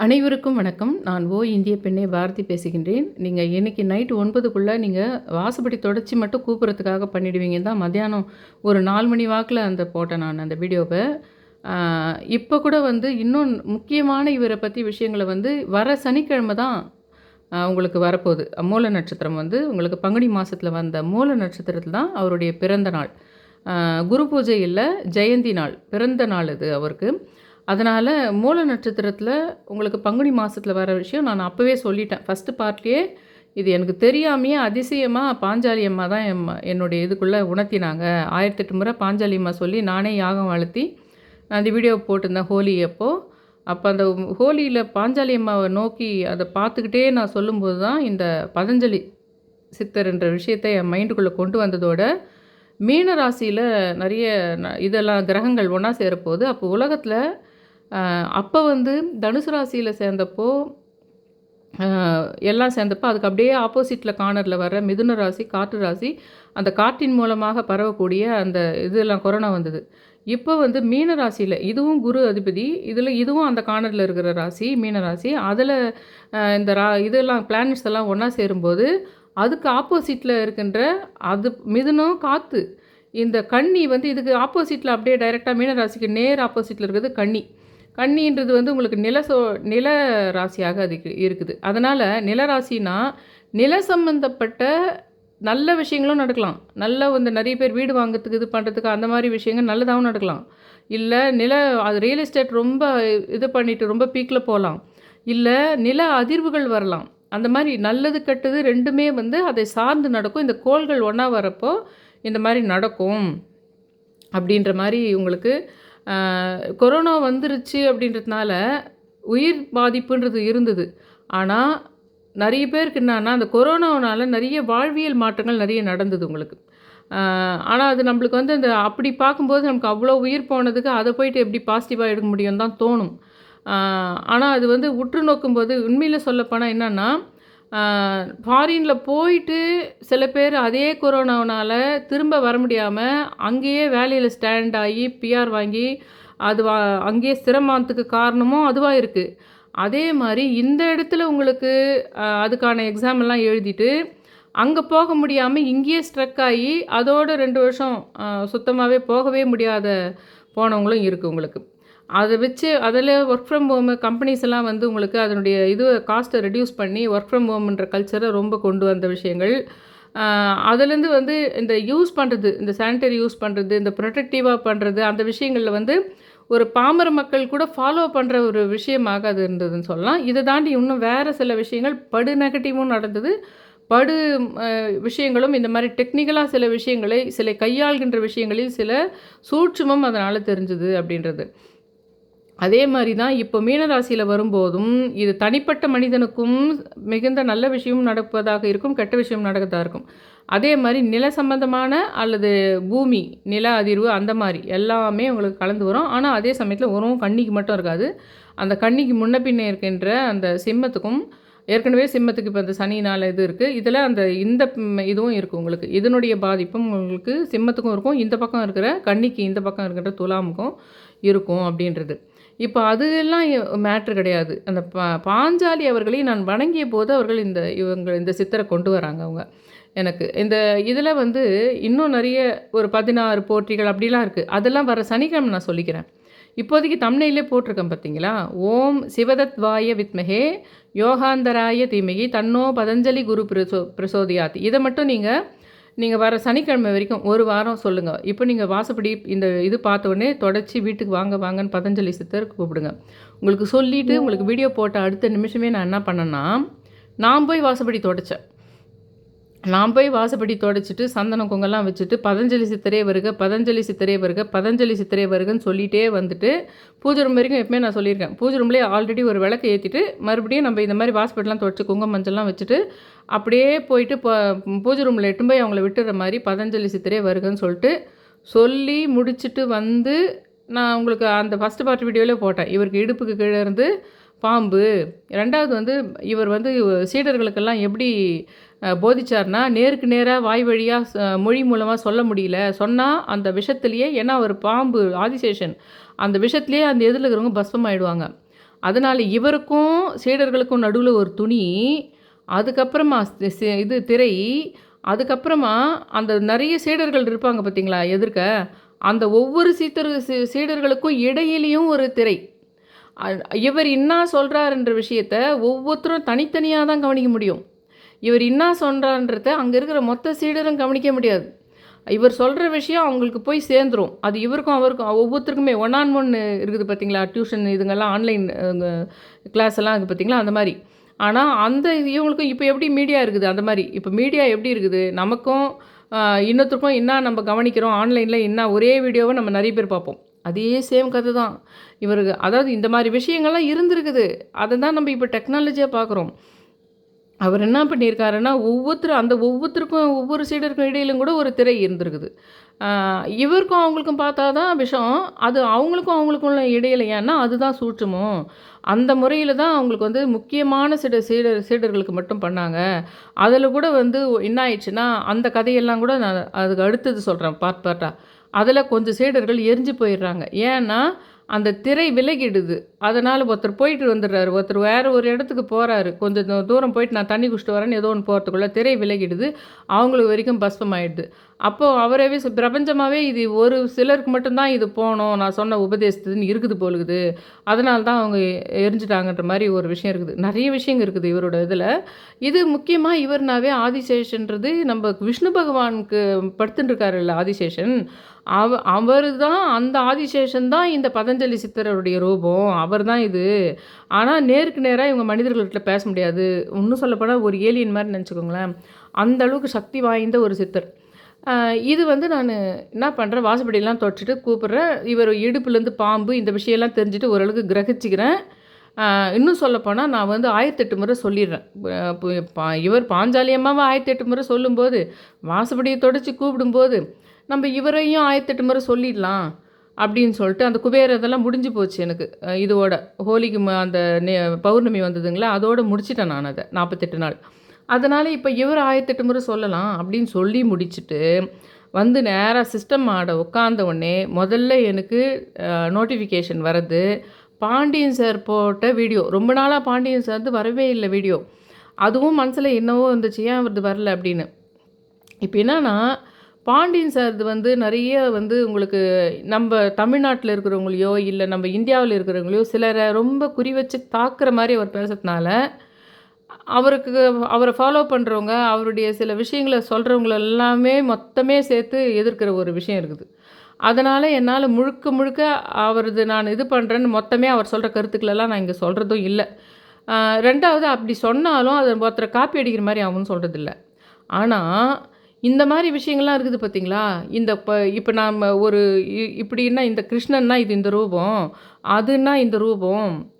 அனைவருக்கும் வணக்கம். நான் ஓ இந்திய பெண்ணை பாரதி பேசுகின்றேன். நீங்கள் இன்றைக்கி நைட்டு ஒன்பதுக்குள்ளே நீங்கள் வாசப்படி தொடச்சி மட்டும் கூப்பிட்றதுக்காக பண்ணிடுவீங்க தான் மத்தியானம் ஒரு நாலு மணி வாக்கில் அந்த போட்டேன் நான் அந்த வீடியோவை. இப்போ கூட வந்து இன்னும் முக்கியமான இவரை பற்றி விஷயங்களை வந்து வர சனிக்கிழமை தான் உங்களுக்கு வரப்போகுது. மூல நட்சத்திரம் வந்து உங்களுக்கு பங்குனி மாதத்தில் வந்த மூல நட்சத்திரத்தில் தான் அவருடைய பிறந்த நாள். குரு பூஜை இல்லை ஜெயந்தி நாள். பிறந்த நாள் இது அவருக்கு. அதனால் மூல நட்சத்திரத்தில் உங்களுக்கு பங்குனி மாதத்தில் வர விஷயம் நான் அப்போவே சொல்லிட்டேன். ஃபஸ்ட்டு பார்ட்லேயே இது எனக்கு தெரியாமையே அதிசயமாக பாஞ்சாலி அம்மா தான் எம் என்னுடைய இதுக்குள்ளே உணர்த்தினாங்க. ஆயிரத்தெட்டு முறை பாஞ்சாலி அம்மா சொல்லி நானே யாகம் வளர்த்தி நான் அந்த வீடியோ போட்டிருந்தேன் ஹோலி அப்போது அப்போ அந்த ஹோலியில் பாஞ்சாலி அம்மாவை நோக்கி அதை பார்த்துக்கிட்டே நான் சொல்லும்போது தான் இந்த பதஞ்சலி சித்தர்ன்ற விஷயத்தை என் மைண்டுக்குள்ளே கொண்டு வந்ததோட மீன ராசியில் நிறைய ந- இதெல்லாம் கிரகங்கள் ஒன்றா சேரப்போகுது. அப்போ உலகத்தில் அப்போ வந்து தனுசு ராசியில் சேர்ந்தப்போ எல்லாம் சேர்ந்தப்போ அதுக்கு அப்படியே ஆப்போசிட்டில் கார்னரில் வர மிதுன ராசி காற்று ராசி அந்த காற்றின் மூலமாக பரவக்கூடிய அந்த இதெல்லாம் கொரோனா வந்தது. இப்போ வந்து மீன ராசியில் இதுவும் குரு அதிபதி இதில் இதுவும் அந்த கார்னரில் இருக்கிற ராசி மீன ராசி அதில் இந்த ரா இதெல்லாம் பிளானட்ஸ் எல்லாம் ஒன்றா சேரும்போது அதுக்கு ஆப்போசிட்டில் இருக்கின்ற அது மிதுனம் காற்று இந்த கன்னி வந்து இதுக்கு ஆப்போசிட்டில் அப்படியே டைரெக்டாக மீன ராசிக்கு நேர் ஆப்போசிட்டில் இருக்கிறது கன்னி. கன்னின்றது வந்து உங்களுக்கு நில சோ நில ராசியாக அதுக்கு இருக்குது. அதனால் நிலராசினா நில சம்பந்தப்பட்ட நல்ல விஷயங்களும் நடக்கலாம். நல்ல வந்து நிறைய பேர் வீடு வாங்குறதுக்கு இது பண்ணுறதுக்கு அந்த மாதிரி விஷயங்கள் நல்லதாகவும் நடக்கலாம். இல்லை நில அது ரியல் எஸ்டேட் ரொம்ப இது பண்ணிவிட்டு ரொம்ப பீக்கில் போகலாம். இல்லை நில அதிர்வுகள் வரலாம். அந்த மாதிரி நல்லது கெட்டது ரெண்டுமே வந்து அதை சார்ந்து நடக்கும். இந்த கோள்கள் ஒன்றா வரப்போ இந்த மாதிரி நடக்கும். அப்படின்ற மாதிரி உங்களுக்கு கொரோனா வந்துருச்சு அப்படின்றதுனால உயிர் பாதிப்புன்றது இருந்தது. ஆனால் நிறைய பேருக்கு என்னன்னா அந்த கொரோனாவனால் நிறைய வாழ்வியல் மாற்றங்கள் நிறைய நடந்தது உங்களுக்கு. ஆனால் அது நம்மளுக்கு வந்து அந்த அப்படி பார்க்கும்போது நமக்கு அவ்வளோ உயிர் போனதுக்கு அதை போயிட்டு எப்படி பாசிட்டிவாக எடுக்க முடியும் தான் தோணும். ஆனால் அது வந்து உற்று நோக்கும்போது உண்மையில் சொல்லப்போனால் என்னென்னா ஃபாரினில் போயிட்டு சில பேர் அதே கொரோனாவனால் திரும்ப வர முடியாமல் அங்கேயே வேலையில் ஸ்டாண்ட் ஆகி பிஆர் வாங்கி அது வா அங்கேயே சிரமத்துக்கு காரணமும் அதுவாக இருக்குது அதே மாதிரி இந்த இடத்துல உங்களுக்கு அதுக்கான எக்ஸாம் எல்லாம் எழுதிட்டு அங்கே போக முடியாமல் இங்கேயே ஸ்ட்ரக் ஆகி அதோட ரெண்டு வருஷம் சுத்தமாகவே போகவே முடியாத போனவங்களும் இருக்குது உங்களுக்கு. அதை வச்சு அதில் ஒர்க் ஃப்ரம் ஹோம் கம்பெனிஸ் எல்லாம் வந்து உங்களுக்கு அதனுடைய இது காஸ்ட்டை ரெடியூஸ் பண்ணி ஒர்க் ஃப்ரம் ஹோம்ன்ற கல்ச்சரை ரொம்ப கொண்டு வந்த விஷயங்கள். அதுலேருந்து வந்து இந்த யூஸ் பண்ணுறது இந்த சானிடரி யூஸ் பண்ணுறது இந்த ப்ரொடெக்டிவாக பண்ணுறது அந்த விஷயங்களில் வந்து ஒரு பாமர மக்கள் கூட ஃபாலோ பண்ணுற ஒரு விஷயமாக அது இருந்ததுன்னு சொல்லலாம். இதை தாண்டி இன்னும் வேறு சில விஷயங்கள் படு நெகட்டிவும் நடந்தது. படு விஷயங்களும் இந்த மாதிரி டெக்னிக்கலாக சில விஷயங்களை சில கையாள்கின்ற விஷயங்களில் சில சூட்சுமம் அதனால் தெரிஞ்சுது அப்படின்றது. அதே மாதிரி தான் இப்போ மீனராசியில் வரும்போதும் இது தனிப்பட்ட மனிதனுக்கும் மிகுந்த நல்ல விஷயம் நடப்பதாக இருக்கும் கெட்ட விஷயம் நடக்கதாக இருக்கும். அதே மாதிரி நில சம்பந்தமான அல்லது பூமி நில அதிர்வு அந்த மாதிரி எல்லாமே உங்களுக்கு கலந்து வரும். ஆனால் அதே சமயத்தில் உறவும் கன்னிக்கு மட்டும் இருக்காது. அந்த கன்னிக்கு முன்ன பின்ன இருக்கின்ற அந்த சிம்மத்துக்கும் ஏற்கனவே சிம்மத்துக்கு இப்போ அந்த சனினால் இது இருக்குது இதில் அந்த இந்த இதுவும் இருக்குது உங்களுக்கு. இதனுடைய பாதிப்பும் உங்களுக்கு சிம்மத்துக்கும் இருக்கும். இந்த பக்கம் இருக்கிற கன்னிக்கு இந்த பக்கம் இருக்கிற துலாமுக்கும் இருக்கும் அப்படின்றது. இப்போ அதெல்லாம் மேட்ரு கிடையாது. அந்த பா பாஞ்சாலி அவர்களையும் நான் வணங்கிய போது அவர்கள் இந்த இவங்க இந்த சித்தரை கொண்டு வராங்க அவங்க. எனக்கு இந்த இதில் வந்து இன்னும் நிறைய ஒரு பதினாறு போற்றிகள் அப்படிலாம் இருக்குது அதெல்லாம் வர சனிக்கிழமை நான் சொல்லிக்கிறேன். இப்போதைக்கு தமிழ்நிலே போட்டிருக்கேன் பார்த்தீங்களா? ஓம் சிவதத் வாய வித்மகே யோகாந்தராய தீமகி தன்னோ பதஞ்சலி குரு பிரசோ பிரசோதியாத். இதை மட்டும் நீங்கள் நீங்கள் வர சனிக்கிழமை வரைக்கும் ஒரு வாரம் சொல்லுங்கள் இப்போ நீங்கள் வாசப்படி இந்த இது பார்த்த உடனே தொடச்சி வீட்டுக்கு வாங்க வாங்கன்னு பதஞ்சலி சித்தர் கூப்பிடுங்க. உங்களுக்கு சொல்லிவிட்டு உங்களுக்கு வீடியோ போட்ட அடுத்த நிமிஷமே நான் என்ன பண்ணேன்னா நான் போய் வாசப்படி தொடச்சேன். நான் போய் வாசப்படி தொடச்சிட்டு சந்தன குங்கெல்லாம் வச்சுட்டு பதஞ்சலி சித்தரே வருக பதஞ்சலி சித்தரே வருக பதஞ்சலி சித்தரே வருகன்னு சொல்லிகிட்டே வந்துட்டு பூஜை ரூம் வரைக்கும் எப்பவுமே நான் சொல்லியிருக்கேன். பூஜை ரூம்லேயே ஆல்ரெடி ஒரு விளக்கு ஏற்றிட்டு மறுபடியும் நம்ம இந்த மாதிரி வாசப்படிலாம் தொடச்சி குங்குமம் மஞ்சள்லாம் வச்சுட்டு அப்படியே போயிட்டு பூஜை ரூமில் எட்டும் போய் அவங்கள விட்டுற மாதிரி பதஞ்சலி சித்தரே வருகன்னு சொல்லிட்டு சொல்லி முடிச்சுட்டு வந்து நான் உங்களுக்கு அந்த ஃபஸ்ட்டு பார்ட் வீடியோவிலே போட்டேன். இவருக்கு இடுப்புக்கு கீழே இருந்து பாம்பு. ரெண்டாவது வந்து இவர் வந்து சீடர்களுக்கெல்லாம் எப்படி போதிச்சார்னா நேருக்கு நேராக வாய் வழியாக மொழி மூலமாக சொல்ல முடியல. சொன்னால் அந்த விஷத்துலேயே ஏன்னா ஒரு பாம்பு ஆதிசேஷன் அந்த விஷத்துலேயே அந்த எதிரில் இருக்கிறவங்க பஸ்பம் ஆயிடுவாங்க அதனால் இவருக்கும் சீடர்களுக்கும் நடுவில் ஒரு துணி அதுக்கப்புறமா இது திரை அதுக்கப்புறமா அந்த நிறைய சீடர்கள் இருப்பாங்க பார்த்தீங்களா எதிர்க்க? அந்த ஒவ்வொரு சீத்தர் சீடர்களுக்கும் இடையிலையும் ஒரு திரை. இவர் இன்னா சொல்கிறாருன்ற விஷயத்த ஒவ்வொருத்தரும் தனித்தனியாக தான் கவனிக்க முடியும். இவர் இன்னா சொல்கிறான்றத அங்கே இருக்கிற மொத்த சீடரும் கவனிக்க முடியாது. இவர் சொல்கிற விஷயம் அவங்களுக்கு போய் சேர்ந்துரும். அது இவருக்கும் அவருக்கும் ஒவ்வொருத்தருக்குமே ஒன் ஆன் ஒன் இருக்குது பார்த்தீங்களா டியூஷன் இதுங்கெல்லாம் ஆன்லைன் கிளாஸ் எல்லாம் இருக்குது பார்த்தீங்களா அந்த மாதிரி. ஆனால் அந்த இவங்களுக்கும் இப்போ எப்படி மீடியா இருக்குது? அந்த மாதிரி. இப்போ மீடியா எப்படி இருக்குது? நமக்கும் இன்னொருத்தருக்கும் என்ன நம்ம கவனிக்கிறோம். ஆன்லைனில் என்ன ஒரே வீடியோவை நம்ம நிறைய பேர் பார்ப்போம். அதே சேம் கதை தான் இவருக்கு அதாவது இந்த மாதிரி விஷயங்கள்லாம் இருந்திருக்குது. அதை தான் நம்ம இப்போ டெக்னாலஜியாக பார்க்குறோம் அவர் என்ன பண்ணியிருக்காருன்னா ஒவ்வொருத்தரும் அந்த ஒவ்வொருத்தருக்கும் ஒவ்வொரு சீடருக்கும் இடையிலும் கூட ஒரு திரை இருந்திருக்குது. இவருக்கும் அவங்களுக்கும் பார்த்தா தான் விஷம் அது அவங்களுக்கும் அவங்களுக்கும் உள்ள இடையில ஏன்னா அதுதான் சூட்சமோ. அந்த முறையில் தான் அவங்களுக்கு வந்து முக்கியமான சில சீடர் சீடர்களுக்கு மட்டும் பண்ணாங்க. அதில் கூட வந்து என்ன ஆயிடுச்சுன்னா அந்த கதையெல்லாம் கூட நான் அதுக்கு அடுத்தது சொல்கிறேன் பார்ட் பார்ட்டாக அதில் கொஞ்சம் சீடர்கள் எரிஞ்சு போயிடுறாங்க. ஏன்னா அந்த திரை விலகிடுது. அதனால் ஒருத்தர் போயிட்டு வந்துடுறாரு. ஒருத்தர் வேறு ஒரு இடத்துக்கு போகிறாரு கொஞ்சம் தூரம் போயிட்டு நான் தண்ணி குடிச்சிட்டு வரேன்னு ஏதோ ஒன்று போகிறதுக்குள்ளே திரை விலகிடுது. அவங்களுக்கு வரைக்கும் பஸ்பமாயிடுது அப்போது அவரவே பிரபஞ்சமாகவே இது ஒரு சிலருக்கு மட்டும்தான் இது போகணும் நான் சொன்ன உபதேசத்துன்னு இருக்குது போலுக்குது அதனால தான் அவங்க எரிஞ்சிட்டாங்கன்ற மாதிரி ஒரு விஷயம் இருக்குது. நிறைய விஷயங்கள் இருக்குது இவரோட இதில். இது முக்கியமாக இவர்னாவே ஆதிசேஷன்றது நம்ம விஷ்ணு பகவானுக்கு படுத்துட்டுருக்காருல்ல ஆதிசேஷன். அவ அவர் தான் அந்த ஆதிசேஷன் தான் இந்த பதஞ்சலி சித்தருடைய ரூபம். அவர் தான் இது. ஆனால் நேருக்கு நேராக இவங்க மனிதர்கள்கிட்ட பேச முடியாது. இன்னும் சொல்லப்போனால் ஒரு ஏலியன் மாதிரி நினச்சிக்கோங்களேன். அந்த அளவுக்கு சக்தி வாய்ந்த ஒரு சித்தர். இது வந்து நான் என்ன பண்ணுறேன் வாசப்படியெல்லாம் தொடச்சிட்டு கூப்பிட்றேன். இவர் இடுப்புலேருந்து பாம்பு இந்த விஷயம்லாம் தெரிஞ்சுட்டு ஓரளவுக்கு கிரகிச்சிக்கிறேன். இன்னும் சொல்லப்போனால் நான் வந்து ஆயிரத்தெட்டு முறை சொல்லிடுறேன். இவர் பு- பா- இவர் பாஞ்சாலியம்மாவை ஆயிரத்தெட்டு முறை சொல்லும்போது வாசப்படியை தொடச்சி கூப்பிடும்போது நம்ம இவரையும் ஆயிரத்தெட்டு முறை சொல்லிடலாம் அப்படின்னு சொல்லிட்டு அந்த குபேர இதெல்லாம் முடிஞ்சு போச்சு எனக்கு. இதோட ஹோலிக்கு ம- அந்த நே பௌர்ணமி வந்ததுங்களா அதோட முடிச்சிட்டேன் நான் அதை நாற்பத்தெட்டு நாள். அதனால் இப்போ இவர் ஆயிரத்தெட்டு முறை சொல்லலாம் அப்படின்னு சொல்லி முடிச்சுட்டு வந்து நேராக சிஸ்டம் ஆட உட்காந்த உடனே முதல்ல எனக்கு நோட்டிஃபிகேஷன் வருது பாண்டியன் சார் போட்ட வீடியோ ரொம்ப நாளாக பாண்டியன் சார் வந்து வரவே இல்லை வீடியோ அதுவும் மனசில் என்னவோ இருந்துச்சு ஏன் அவரது வரல அப்படின்னு. இப்போ என்னன்னா பாண்டியன் சார்து வந்து நிறைய வந்து உங்களுக்கு நம்ம தமிழ்நாட்டில் இருக்கிறவங்களையோ இல்லை நம்ம இந்தியாவில் இருக்கிறவங்களையோ சிலரை ரொம்ப குறி வச்சு தாக்குற மாதிரி அவர் பேசுறதுனால அவருக்கு அவரை ஃபாலோ பண்ணுறவங்க அவருடைய சில விஷயங்களை சொல்கிறவங்கள எல்லாமே மொத்தமே சேர்த்து எதிர்க்கிற ஒரு விஷயம் இருக்குது. அதனால் என்னால் முழுக்க முழுக்க அவரது நான் இது பண்ணுறேன்னு மொத்தமே அவர் சொல்கிற கருத்துக்களெல்லாம் நான் இங்கே சொல்கிறதும் இல்லை. ரெண்டாவது அப்படி சொன்னாலும் அதை ஒருத்தரை காப்பி அடிக்கிற மாதிரி அவன் சொல்கிறதில்ல ஆனால் இந்த மாதிரி விஷயங்கள்லாம் இருக்குது பார்த்தீங்களா? இந்த இப்போ இப்போ நாம் ஒரு இ- இப்படின்னா இந்த கிருஷ்ணன்னா இது இந்த ரூபம் அதுன்னா இந்த ரூபம்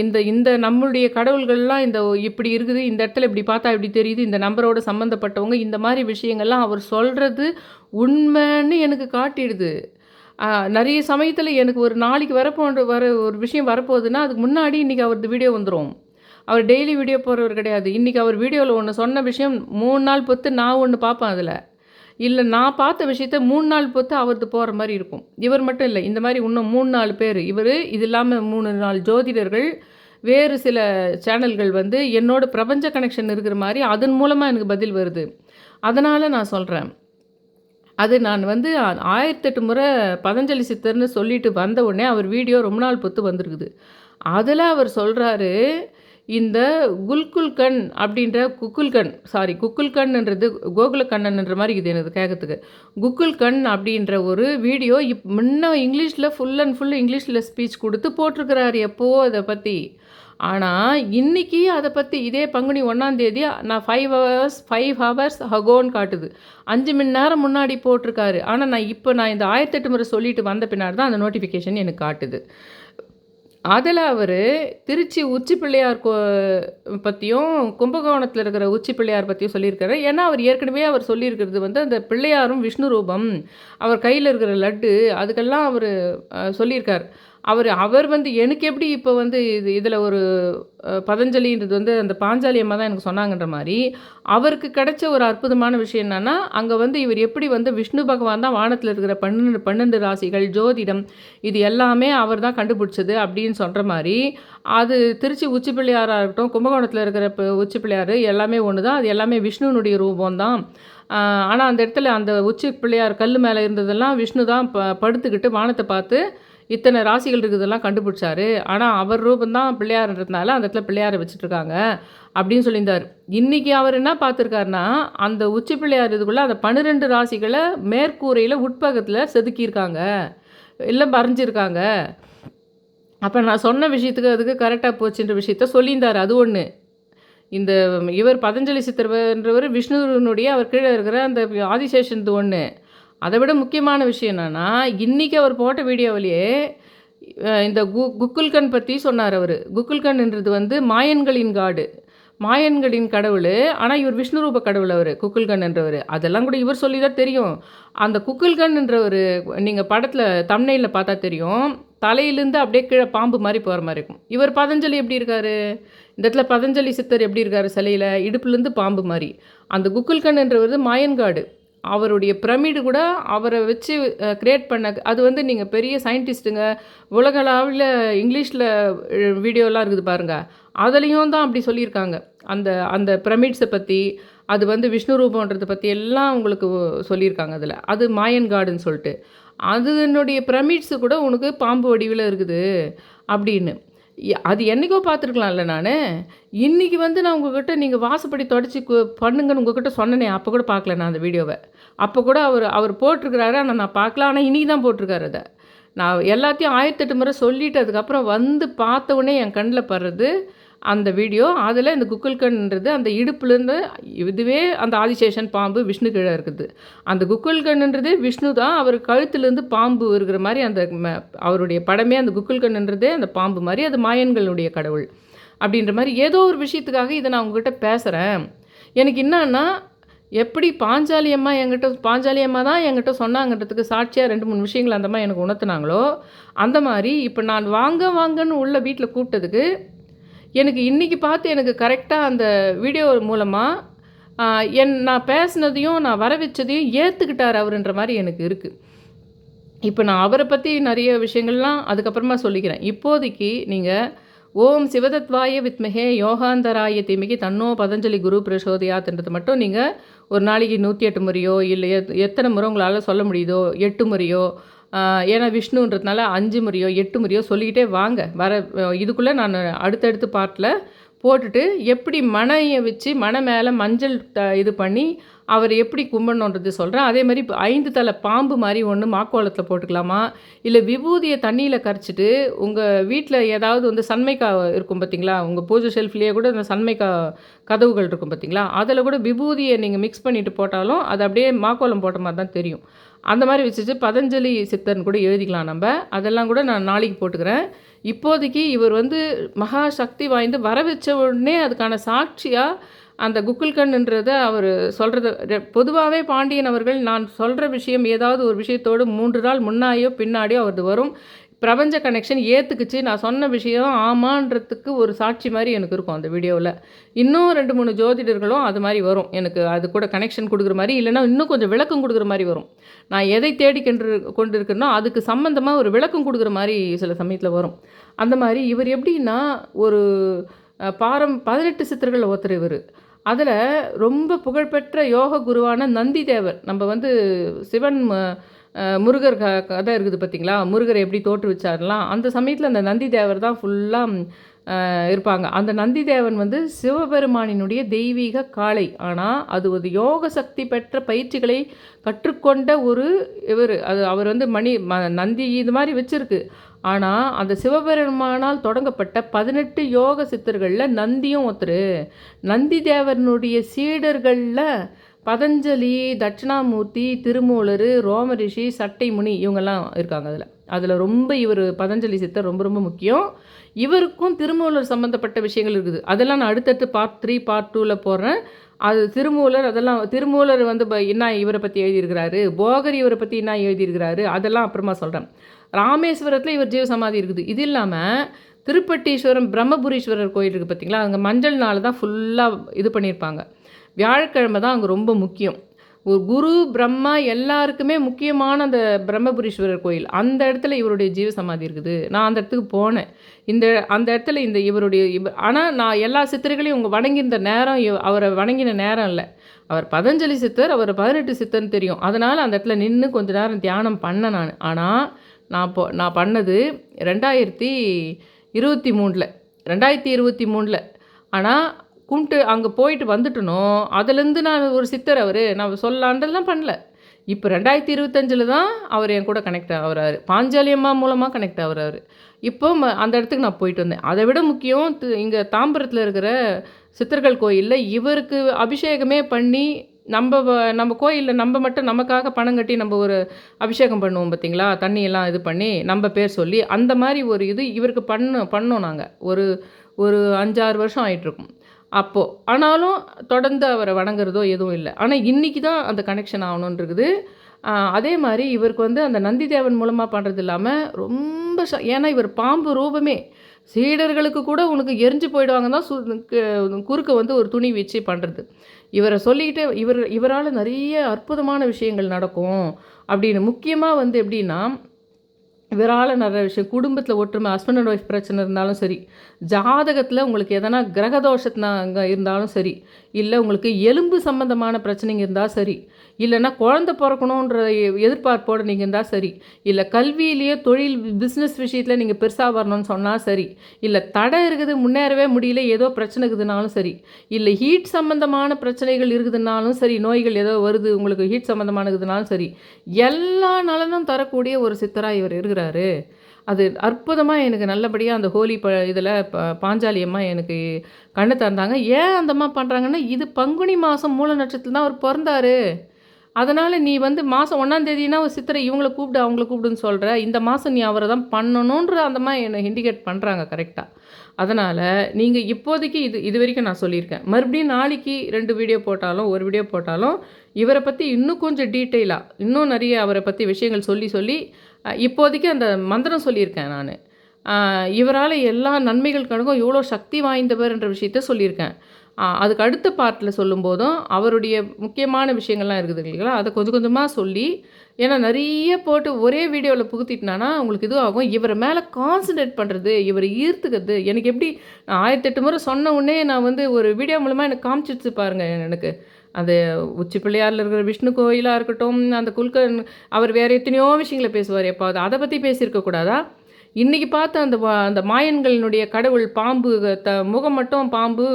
இந்த இந்த நம்மளுடைய கடவுள்கள்லாம் இந்த இப்படி இருக்குது இந்த இடத்துல இப்படி பார்த்தா இப்படி தெரியுது இந்த நம்பரோட சம்மந்தப்பட்டவங்க இந்த மாதிரி விஷயங்கள்லாம் அவர் சொல்கிறது உண்மைன்னு எனக்கு காட்டிடுது. நிறைய சமயத்தில் எனக்கு ஒரு நாளைக்கு வரப்போன்ற வர ஒரு விஷயம் வரப்போகுதுன்னா அதுக்கு முன்னாடி இன்றைக்கி அவரது வீடியோ வந்துடும் அவர் டெய்லி வீடியோ போடுறவர் கிடையாது. இன்றைக்கி அவர் வீடியோவில் ஒன்று சொன்ன விஷயம் மூணு நாள் பொறுத்து நான் ஒன்று பார்ப்பேன் அதில். இல்லை நான் பார்த்த விஷயத்த மூணு நாள் பொறுத்து அவரது போகிற மாதிரி இருக்கும். இவர் மட்டும் இல்லை இந்த மாதிரி இன்னும் மூணு நாலு பேர். இவர் இது இல்லாமல் மூணு நாலு ஜோதிடர்கள் வேறு சில சேனல்கள் வந்து என்னோட பிரபஞ்ச கனெக்ஷன் இருக்கிற மாதிரி அதன் மூலமாக எனக்கு பதில் வருது. அதனால் நான் சொல்கிறேன் அது நான் வந்து ஆயிரத்தெட்டு முறை பதஞ்சலி சித்தர்னு சொல்லிட்டு வந்த உடனே அவர் வீடியோ ரொம்ப நாள் பொத்து வந்திருக்குது. அதில் அவர் சொல்கிறாரு இந்த குல்குல்கண் அப்படின்ற குக்குல்கண் சாரி குக்குல்கண்ன்றது கோகுலக்கண்ணன்ன்ற மாதிரி இது எனக்கு கேட்கறதுக்கு குக்குல்கண் அப்படின்ற ஒரு வீடியோ இப் முன்ன இங்கிலீஷில் ஃபுல் அண்ட் ஃபுல் இங்கிலீஷில் ஸ்பீச் கொடுத்து போட்டிருக்கிறாரு எப்போது அதை பற்றி ஆனால் இன்னைக்கு அதை பற்றி இதே பங்குனி ஒன்றாந்தேதி நான் ஃபைவ் ஹவர்ஸ் ஃபைவ் ஹவர்ஸ் ஹகோன்னு காட்டுது. அஞ்சு மணி நேரம் முன்னாடி போட்டிருக்காரு. ஆனால் நான் இப்போ நான் இந்த ஆயிரத்தெட்டு முறை சொல்லிட்டு வந்த பின்னாடி தான் அந்த நோட்டிஃபிகேஷன் எனக்கு காட்டுது. அதில் அவர் திருச்சி உச்சி பிள்ளையார் கோ பற்றியும் கும்பகோணத்தில் இருக்கிற உச்சி பிள்ளையார் பற்றியும் சொல்லியிருக்காரு. ஏன்னா அவர் ஏற்கனவே அவர் சொல்லியிருக்கிறது வந்து அந்த பிள்ளையாரும் விஷ்ணு ரூபம் அவர் கையில் இருக்கிற லட்டு அதுக்கெல்லாம் அவர் சொல்லியிருக்கார். அவர் அவர் வந்து எனக்கு எப்படி இப்போ வந்து இது இதில் ஒரு பதஞ்சலின்றது வந்து அந்த பாஞ்சாலி அம்மா தான் எனக்கு சொன்னாங்கன்ற மாதிரி அவருக்கு கிடைச்ச ஒரு அற்புதமான விஷயம் என்னென்னா அங்கே வந்து இவர் எப்படி வந்து விஷ்ணு பகவான் தான் வானத்தில் இருக்கிற பன்னெண்டு பன்னெண்டு ராசிகள் ஜோதிடம் இது எல்லாமே அவர் தான் கண்டுபிடிச்சது அப்படின்னு சொல்கிற மாதிரி அது திருச்சி உச்சி பிள்ளையாராக இருக்கட்டும் கும்பகோணத்தில் இருக்கிற இப்போ உச்சி பிள்ளையார் எல்லாமே ஒன்று தான் அது எல்லாமே விஷ்ணுனுடைய ரூபம் தான். ஆனால் அந்த இடத்துல அந்த உச்சி பிள்ளையார் கல் மேலே இருந்ததெல்லாம் விஷ்ணு தான் ப படுத்துக்கிட்டு வானத்தை பார்த்து இத்தனை ராசிகள் இருக்குதெல்லாம் கண்டுபிடிச்சாரு. ஆனால் அவர் ரூபந்தான் பிள்ளையார்ன்றதுனால அந்த இடத்துல பிள்ளையாரை வச்சுட்ருக்காங்க அப்படின்னு சொல்லியிருந்தார். இன்றைக்கி அவர் என்ன பார்த்துருக்காருன்னா அந்த உச்சி பிள்ளையார் இதுக்குள்ளே அந்த பன்னிரெண்டு ராசிகளை மேற்கூரையில் உட்பக்கத்தில் செதுக்கியிருக்காங்க. இல்லை வரைஞ்சிருக்காங்க அப்போ நான் சொன்ன விஷயத்துக்கு அதுக்கு கரெக்டாக போச்சுன்ற விஷயத்த சொல்லியிருந்தார். அது ஒன்று இந்த இவர் பதஞ்சலி சித்தர்ன்றவர் விஷ்ணுவனுடைய அவர் கீழே இருக்கிற அந்த ஆதிசேஷன் ஒன்று அதை விட முக்கியமான விஷயம் என்னென்னா இன்றைக்கி அவர் போட்ட வீடியோவிலேயே இந்த கு குக்குல்கன் பற்றி சொன்னார் அவர். குக்குல்கன்ன்றது வந்து மாயன்களின் காடு. மாயன்களின் கடவுள் ஆனால் இவர் விஷ்ணு ரூப கடவுள் அவர் குக்குல்கன்ன்றவர் அதெல்லாம் கூட இவர் சொல்லி தான் தெரியும். அந்த குக்குல்கன்ன்றவர் நீங்கள் படத்தில் தம்னையில் பார்த்தா தெரியும். தலையிலேருந்து அப்படியே கீழே பாம்பு மாதிரி போகிற மாதிரி இருக்கும். இவர் பதஞ்சலி எப்படி இருக்காரு? இந்த இடத்துல பதஞ்சலி சித்தர் எப்படி இருக்காரு சிலையில்? இடுப்புலேருந்து பாம்பு மாதிரி. அந்த குக்குல்கன்ன்றவர் மாயன்காடு. அவருடைய பிரமிடு கூட அவரை வச்சு க்ரியேட் பண்ண அது வந்து நீங்கள் பெரிய சயின்டிஸ்ட்டுங்க உலகளாவில் இங்கிலீஷில் வீடியோலாம் இருக்குது பாருங்கள் அதுலேயும் தான் அப்படி சொல்லியிருக்காங்க. அந்த அந்த பிரமிட்ஸை பற்றி அது வந்து விஷ்ணு ரூபன்றதை பற்றி எல்லாம் உங்களுக்கு சொல்லியிருக்காங்க அதில். அது மாயன் கார்டுன்னு சொல்லிட்டு. அதனுடைய பிரமிட்ஸு கூட உனக்கு பாம்பு வடிவில் இருக்குது அப்படின்னு. அது என்றைக்கோ பார்த்துருக்கலாம்ல நான். இன்றைக்கி வந்து நான் உங்ககிட்ட நீங்கள் வாசப்படி தொடச்சி கு- பண்ணுங்கன்னு உங்ககிட்ட சொன்னனே அப்போ கூட பார்க்கல நான் அந்த வீடியோவை அப்போ கூட அவர் அவர் போட்டிருக்கிறாரு ஆனால் நான் பார்க்கல. ஆனால் இன்றைக்கி தான் போட்டிருக்காரு அதை. நான் எல்லாத்தையும் ஆயிரத்தெட்டு முறை சொல்லிட்டு அதுக்கப்புறம் வந்து பார்த்த உடனே என் கண்ணில் படுறது அந்த வீடியோ. அதில் இந்த குக்குல்கன்ன்றது அந்த இடுப்புலேருந்து இதுவே அந்த ஆதிசேஷன் பாம்பு விஷ்ணு கீழே இருக்குது. அந்த குக்குல்கன்ன்றது விஷ்ணு தான் அவர் கழுத்துலேருந்து பாம்பு இருக்கிற மாதிரி அந்த ம- அவருடைய படமே அந்த குக்குல்கன்ன்றதே அந்த பாம்பு மாதிரி அது மாயன்களுடைய கடவுள். அப்படின்ற மாதிரி ஏதோ ஒரு விஷயத்துக்காக இதை நான் உங்ககிட்ட பேசுகிறேன் எனக்கு என்னன்னா எப்படி பாஞ்சாலி அம்மா என்கிட்ட பாஞ்சாலி அம்மா தான் என்கிட்ட சொன்னாங்கன்றதுக்கு சாட்சியாக ரெண்டு மூணு விஷயங்கள் அந்த மாதிரி எனக்கு உணர்த்துனாங்களோ அந்த மாதிரி இப்போ நான் வாங்க வாங்கன்னு உள்ள வீட்டில் கூப்பிட்டதுக்கு எனக்கு இன்றைக்கி பார்த்து எனக்கு கரெக்டாக அந்த வீடியோ மூலமாக என் நான் பேசுனதையும் நான் வர வச்சதையும் ஏற்றுக்கிட்டார் அவருன்ற மாதிரி எனக்கு இருக்குது இப்போ நான் அவரை பற்றி நிறைய விஷயங்கள்லாம் அதுக்கப்புறமா சொல்லிக்கிறேன். இப்போதைக்கு நீங்கள் ஓம் சிவதத்வாய வித்மகே யோகாந்தராய திமிகி தன்னோ பதஞ்சலி குரு பிரசோதயாத்ன்றது மட்டும் நீங்கள் ஒரு நாளைக்கு நூற்றி எட்டு முறையோ இல்லை எத்- எத்தனை முறை உங்களால் சொல்ல முடியுதோ எட்டு முறையோ ஏன்னா விஷ்ணுன்றதுனால அஞ்சு முறையோ எட்டு முறையோ சொல்லிக்கிட்டே வாங்க. வர இதுக்குள்ளே நான் அடுத்தடுத்து பார்ட்டில் போட்டுட்டு எப்படி மனையை வச்சு மனை மேலே மஞ்சள் த இது பண்ணி அவர் எப்படி கும்பிடணுன்றது சொல்கிறேன் அதே மாதிரி இப்போ ஐந்து தலை பாம்பு மாதிரி ஒன்று மாக்கோலத்தில் போட்டுக்கலாமா? இல்லை விபூதியை தண்ணியில் கரைச்சிட்டு உங்கள் வீட்டில் ஏதாவது வந்து சன்மைக்கா இருக்கும் பார்த்தீங்களா உங்கள் பூஜை ஷெல்ஃப்லேயே கூட இந்த சன்மைக்கா கதவுகள் இருக்கும் பார்த்தீங்களா அதில் கூட விபூதியை நீங்கள் மிக்ஸ் பண்ணிவிட்டு போட்டாலும் அது அப்படியே மாக்கோலம் போட்ட மாதிரி தான் தெரியும். அந்த மாதிரி வச்சுட்டு பதஞ்சலி சித்தர்னு கூட எழுதிக்கலாம் நம்ம. அதெல்லாம் கூட நான் நாளைக்கு போட்டுக்கிறேன். இப்போதைக்கு இவர் வந்து மகா சக்தி வாய்ந்து வர வச்ச உடனே அதுக்கான சாட்சியாக அந்த குக்குல்கண்ன்றத அவர் சொல்கிறது பொதுவாகவே பாண்டியன் அவர்கள் நான் சொல்கிற விஷயம் ஏதாவது ஒரு விஷயத்தோடு மூன்று நாள் முன்னாடியோ பின்னாடியோ அவரது வரும். பிரபஞ்ச கனெக்ஷன் ஏற்றுக்குச்சு நான் சொன்ன விஷயம் ஆமான்றதுக்கு ஒரு சாட்சி மாதிரி எனக்கு இருக்கும் அந்த வீடியோவில். இன்னும் ரெண்டு மூணு ஜோதிடர்களும் அது மாதிரி வரும். எனக்கு அது கூட கனெக்ஷன் கொடுக்குற மாதிரி இல்லைன்னா இன்னும் கொஞ்சம் விளக்கம் கொடுக்குற மாதிரி வரும். நான் எதை தேடி கொண்டு கொண்டு இருக்கேனோ அதுக்கு சம்மந்தமாக ஒரு விளக்கம் கொடுக்குற மாதிரி சில சமயத்தில் வரும். அந்த மாதிரி இவர் எப்படின்னா ஒரு பாரம் பதினெட்டு சித்தர்கள் ஒருத்தர் இவர். அதில் ரொம்ப புகழ்பெற்ற யோக குருவான நந்தி தேவர். நம்ம வந்து சிவன் முருகர் க கதை இருக்குது பார்த்தீங்களா முருகரை எப்படி தோற்றுவிச்சார்லாம் அந்த சமயத்தில் அந்த நந்தி தேவர் தான் ஃபுல்லாக இருப்பாங்க. அந்த நந்தி தேவன் வந்து சிவபெருமானினுடைய தெய்வீக காளை. ஆனால் அது ஒரு யோக சக்தி பெற்ற பயிற்சிகளை கற்றுக்கொண்ட ஒரு இவர். அது அவர் வந்து மணி ம நந்தி இது மாதிரி வச்சுருக்கு. ஆனால் அந்த சிவபெருமானால் தொடங்கப்பட்ட பதினெட்டு யோக சித்தர்களில் நந்தியும் ஒருத்தர். நந்தி தேவனுடைய சீடர்களில் பதஞ்சலி தட்சிணாமூர்த்தி திருமூலர் ரோமரிஷி சட்டைமுனி இவங்கெல்லாம் இருக்காங்க அதில். அதில் ரொம்ப இவர் பதஞ்சலி சித்தர் ரொம்ப ரொம்ப முக்கியம். இவருக்கும் திருமூலர் சம்மந்தப்பட்ட விஷயங்கள் இருக்குது. அதெல்லாம் நான் அடுத்தடுத்து பார்ட் த்ரீ பார்ட் டூவில் போடுறேன். அது திருமூலர் அதெல்லாம் திருமூலர் வந்து ப- என்ன இவரை பற்றி எழுதியிருக்கிறாரு? போகர் இவரை பற்றி என்ன எழுதியிருக்கிறாரு? அதெல்லாம் அப்புறமா சொல்கிறேன் ராமேஸ்வரத்தில் இவர் ஜீவசமாதி இருக்குது. இது இல்லாமல் திருப்பட்டீஸ்வரம் பிரம்மபுரீஸ்வரர் கோயில் இருக்குது பார்த்தீங்களா அங்கே மஞ்சள் நாள் தான் ஃபுல்லாக இது பண்ணியிருப்பாங்க வியாழக்கிழமை தான் அங்கே ரொம்ப முக்கியம். ஒரு குரு பிரம்மா எல்லாருக்குமே முக்கியமான அந்த பிரம்மபுரீஸ்வரர் கோயில். அந்த இடத்துல இவருடைய ஜீவசமாதி இருக்குது. நான் அந்த இடத்துக்கு போனேன். இந்த அந்த இடத்துல இந்த இவருடைய இவ ஆனால் நான் எல்லா சித்தர்களையும் உங்கள் வணங்கியிருந்த நேரம் அவரை வணங்கின நேரம் இல்லை. அவர் பதஞ்சலி சித்தர் அவர் பதினெட்டு சித்தர்னு தெரியும். அதனால் அந்த இடத்துல நின்று கொஞ்ச நேரம் தியானம் பண்ணேன் நான். ஆனால் நான் போ நான் பண்ணது ரெண்டாயிரத்தி இருபத்தி மூணில் ரெண்டாயிரத்தி இருபத்தி மூணில் ஆனால் கும்பிட்டு அங்கே போயிட்டு வந்துட்டனோ அதுலேருந்து நான் ஒரு சித்தர் அவர் நான் சொல்லான்றதெல்லாம் பண்ணல. இப்போ ரெண்டாயிரத்தி இருபத்தஞ்சில் தான் அவர் என் கூட கனெக்ட் ஆகிறாரு. பாஞ்சாலி அம்மா மூலமாக கனெக்ட் ஆகிறாரு. இப்போ ம- அந்த இடத்துக்கு நான் போயிட்டு வந்தேன். அதை விட முக்கியம் இங்கே தாம்பரத்தில் இருக்கிற சித்தர்கள் கோயிலில் இவருக்கு அபிஷேகமே பண்ணி நம்ம நம்ம கோயிலில் நம்ம மட்டும் நமக்காக பணம் கட்டி நம்ம ஒரு அபிஷேகம் பண்ணுவோம் பார்த்தீங்களா தண்ணியெல்லாம் இது பண்ணி நம்ம பேர் சொல்லி அந்த மாதிரி ஒரு இது இவருக்கு பண்ண பண்ணோம் நாங்கள் ஒரு ஒரு அஞ்சாறு வருஷம் ஆயிட்டிருக்கும். அப்போது ஆனாலும் தொடர்ந்து அவரை வணங்குறதோ எதுவும் இல்லை. ஆனால் இன்றைக்கி தான் அந்த கனெக்ஷன் ஆகணுன்னு இருக்குது அதே மாதிரி இவருக்கு வந்து அந்த நந்திதேவன் மூலமாக பண்ணுறது இல்லாமல் ரொம்ப ஏன்னா இவர் பாம்பு ரூபமே. சீடர்களுக்கு கூட உனக்கு எரிஞ்சு போயிடுவாங்க தான் சு குறுக்க வந்து ஒரு துணி வச்சு பண்ணுறது இவரை சொல்லிக்கிட்டு இவர் இவரால் நிறைய அற்புதமான விஷயங்கள் நடக்கும். அப்படின்னு முக்கியமாக வந்து எப்படின்னா இவரால் நிறைய விஷயம் குடும்பத்தில் ஒற்றுமை ஹஸ்பண்ட் அண்ட் ஒய்ஃப் பிரச்சனை இருந்தாலும் சரி ஜாதகத்தில் உங்களுக்கு எதனா கிரகதோஷத்தினாங்க இருந்தாலும் சரி இல்லை உங்களுக்கு எலும்பு சம்மந்தமான பிரச்சனைங்க இருந்தால் சரி இல்லைன்னா குழந்தை பிறக்கணுன்ற எ- எதிர்பார்ப்போடு நீங்கள் இருந்தால் சரி. இல்லை கல்வியிலேயே தொழில் பிஸ்னஸ் விஷயத்தில் நீங்கள் பெருசாக வரணும்னு சொன்னால் சரி. இல்லை தடை இருக்குது முன்னேறவே முடியல ஏதோ பிரச்சனை இருக்குதுனாலும் சரி. இல்லை ஹீட் சம்மந்தமான பிரச்சனைகள் இருக்குதுனாலும் சரி நோய்கள் ஏதோ வருது உங்களுக்கு ஹீட் சம்மந்தமானதுனாலும் சரி எல்லா நலனும் தரக்கூடிய ஒரு சித்தராக இவர் இருக்கிறாரு. அது அற்புதமாக எனக்கு நல்லபடியாக அந்த ஹோலி ப இதில் ப பாஞ்சாலி அம்மா எனக்கு கண்ணு திறந்தாங்க. ஏன் அந்த அம்மா பண்ணுறாங்கன்னா இது பங்குனி மாதம் மூல நட்சத்திரம் தான் அவர் பிறந்தாரு. அதனால் நீ வந்து மாதம் ஒன்றாந்தேதினா ஒரு சித்திரை இவங்கள கூப்பிடு அவங்கள கூப்பிடுன்னு சொல்கிற இந்த மாதம் நீ அவரை தான் பண்ணணுன்ற அந்த மாதிரி என்னை இண்டிகேட் பண்ணுறாங்க கரெக்டாக அதனால் நீங்கள் இப்போதைக்கு இது இது வரைக்கும் நான் சொல்லியிருக்கேன். மறுபடியும் நாளைக்கு ரெண்டு வீடியோ போட்டாலும் ஒரு வீடியோ போட்டாலும் இவரை பற்றி இன்னும் கொஞ்சம் டீட்டெயிலாக இன்னும் நிறைய அவரை பற்றி விஷயங்கள் சொல்லி சொல்லி இப்போதைக்கு அந்த மந்திரம் சொல்லியிருக்கேன் நான். இவரால் எல்லா நன்மைகள் கணக்கும் எவ்வளோ சக்தி வாய்ந்தவர்ன்ற விஷயத்த சொல்லியிருக்கேன். அதுக்கு அடுத்த பார்ட்டில் சொல்லும்போதும் அவருடைய முக்கியமான விஷயங்கள்லாம் இருக்குது இல்லைங்களா? அதை கொஞ்சம் கொஞ்சமாக சொல்லி ஏன்னா நிறைய போட்டு ஒரே வீடியோவில் புகுத்திட்டினானா உங்களுக்கு இது ஆகும் இவரை மேலே கான்சன்ட்ரேட் பண்ணுறது இவரை ஈர்த்துக்கிறது. எனக்கு எப்படி நான் ஆயிரத்தெட்டு முறை சொன்ன உடனே நான் வந்து ஒரு வீடியோ மூலமாக எனக்கு காமிச்சிடுச்சு பாருங்கள் எனக்கு. அது உச்சி பிள்ளையாரில் இருக்கிற விஷ்ணு கோயிலாக இருக்கட்டும் அந்த குல்கர்ன் அவர் வேறு எத்தனையோ விஷயங்களை பேசுவார். எப்பாவது அதை பற்றி பேசியிருக்கக்கூடாதா இன்றைக்கி பார்த்த அந்த வா- அந்த மாயன்களினுடைய கடவுள் பாம்பு த முகம் மட்டும் பாம்பு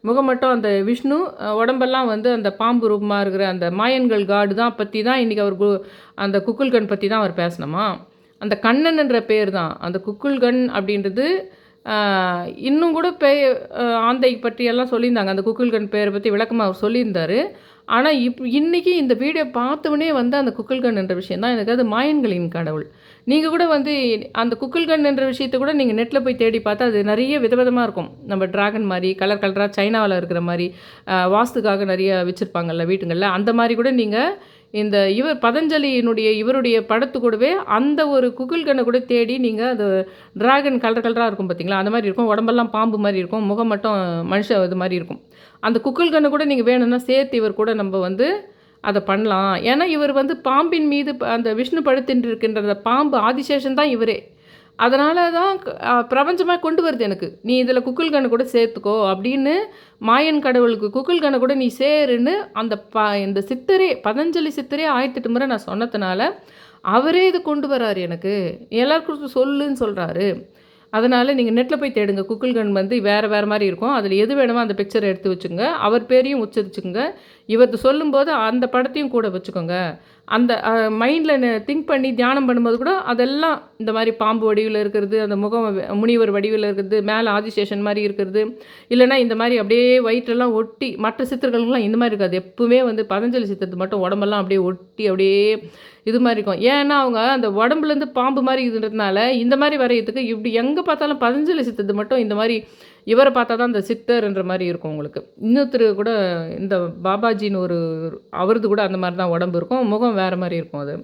முகம் மட்டும் அந்த விஷ்ணு உடம்பெல்லாம் வந்து அந்த பாம்பு ரூபமாக இருக்கிற அந்த மாயன்கள் காடு தான் பற்றி தான் இன்றைக்கி அவர் கு- அந்த குக்குல்கன் பற்றி தான் அவர் பேசினோமா அந்த கண்ணன் என்ற பேர் தான். அந்த குக்குல்கன் அப்படின்றது இன்னும் கூட பே ஆந்தை பற்றியெல்லாம் சொல்லியிருந்தாங்க. அந்த குக்கில்கன் பேரை பற்றி விளக்கமாக அவர் சொல்லியிருந்தார். ஆனால் இப் இன்றைக்கி இந்த வீடியோ பார்த்தவொடனே வந்து அந்த குக்கில்கன் என்ற விஷயம் தான். எனக்கு அது மாயன்களின் கடவுள். நீங்கள் கூட வந்து அந்த குக்கில்கன் என்ற விஷயத்தை கூட நீங்கள் நெட்டில் போய் தேடி பார்த்தா அது நிறைய விதவிதமாக இருக்கும். நம்ம டிராகன் மாதிரி கலர் கலராக சைனாவில் இருக்கிற மாதிரி வாஸ்துக்காக நிறைய வச்சுருப்பாங்கல்ல வீட்டுங்களில். அந்த மாதிரி கூட நீங்கள் இந்த இவர் பதஞ்சலியினுடைய இவருடைய படத்து கூடவே அந்த ஒரு குகுல்கனை கூட தேடி நீங்கள் அது டிராகன் கலர் கலராக இருக்கும் பார்த்தீங்களா அந்த மாதிரி இருக்கும். உடம்பெல்லாம் பாம்பு மாதிரி இருக்கும். முகம் மட்டும் மனுஷ இது மாதிரி இருக்கும். அந்த குக்குல்கனை கூட நீங்கள் வேணும்னா சேர்த்து இவர் கூட நம்ம வந்து அதை பண்ணலாம். ஏன்னா இவர் வந்து பாம்பின் மீது அந்த விஷ்ணு படுத்தின்று இருக்கின்ற அந்த பாம்பு ஆதிசேஷன் தான் இவரே. அதனால தான் பிரபஞ்சமாக கொண்டு வருது எனக்கு. நீ இதில் குக்குல்கனை கூட சேர்த்துக்கோ அப்படின்னு மாயன் கடவுளுக்கு குக்குல்கனை கூட நீ சேருன்னு அந்த ப இந்த சித்தரே பதஞ்சலி சித்தரே ஆயிரத்தெட்டு முறை நான் சொன்னதுனால அவரே இது கொண்டு வராரு எனக்கு. எல்லாருக்கும் சொல்லுன்னு சொல்கிறாரு அதனால் நீங்கள் நெட்டில் போய் தேடுங்க. குக்குல்கன் வந்து வேறு வேறு மாதிரி இருக்கும். அதில் எது வேணுமோ அந்த பிக்சரை எடுத்து வச்சுங்க அவர் பேரையும் உச்சரிச்சுங்க இவர் சொல்லும்போது அந்த படத்தையும் கூட வச்சுக்கோங்க. அந்த மைண்டில் திங்க் பண்ணி தியானம் பண்ணும்போது கூட அதெல்லாம் இந்த மாதிரி பாம்பு வடிவில் இருக்கிறது அந்த முகம் வ- முனிவர் வடிவில் இருக்கிறது மேலே ஆதிசேஷன் மாதிரி இருக்கிறது இல்லைன்னா இந்த மாதிரி அப்படியே வயிற்றெல்லாம் ஒட்டி மற்ற சித்தர்களுக்கெல்லாம் இந்த மாதிரி இருக்காது. எப்பவுமே வந்து பதஞ்சலி சித்தத்து மட்டும் உடம்பெல்லாம் அப்படியே ஒட்டி அப்படியே இது மாதிரி இருக்கும். ஏன்னா அவங்க அந்த உடம்புலேருந்து பாம்பு மாதிரி இதுன்றதுனால இந்த மாதிரி வரையறதுக்கு இப்படி எங்கே பார்த்தாலும் பதஞ்சலி சித்தது மட்டும் இந்த மாதிரி இவரை பார்த்தா தான் இந்த சித்தர்ன்ற மாதிரி இருக்கும் உங்களுக்கு. இன்னொருத்தர் கூட இந்த பாபாஜின்னு ஒரு அவரது கூட அந்த மாதிரி தான் உடம்பு இருக்கும் முகம் வேறு மாதிரி இருக்கும் அது.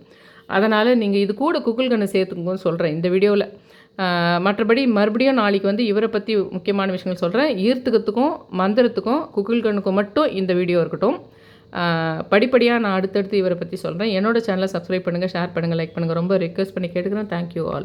அதனால் நீங்கள் இது கூட குக்கில் சேர்த்துக்கோன்னு சொல்கிறேன் இந்த வீடியோவில் மற்றபடி மறுபடியும் நாளைக்கு வந்து இவரை பற்றி முக்கியமான விஷயங்கள் சொல்கிறேன் ஈர்த்துக்கத்துக்கும் மந்திரத்துக்கும் குக்கில் கண்ணுக்கும் மட்டும் இந்த வீடியோ இருக்கட்டும். படிப்படியாக நான் அடுத்தடுத்து இவரை பற்றி சொல்கிறேன் என்னோடய சேனலை சப்ஸ்கிரைப் பண்ணுங்கள் ஷேர் பண்ணுங்கள் லைக் பண்ணுங்கள் ரொம்ப ரிக்வெஸ்ட் பண்ணி கேட்டுக்கிறேன். Thank you all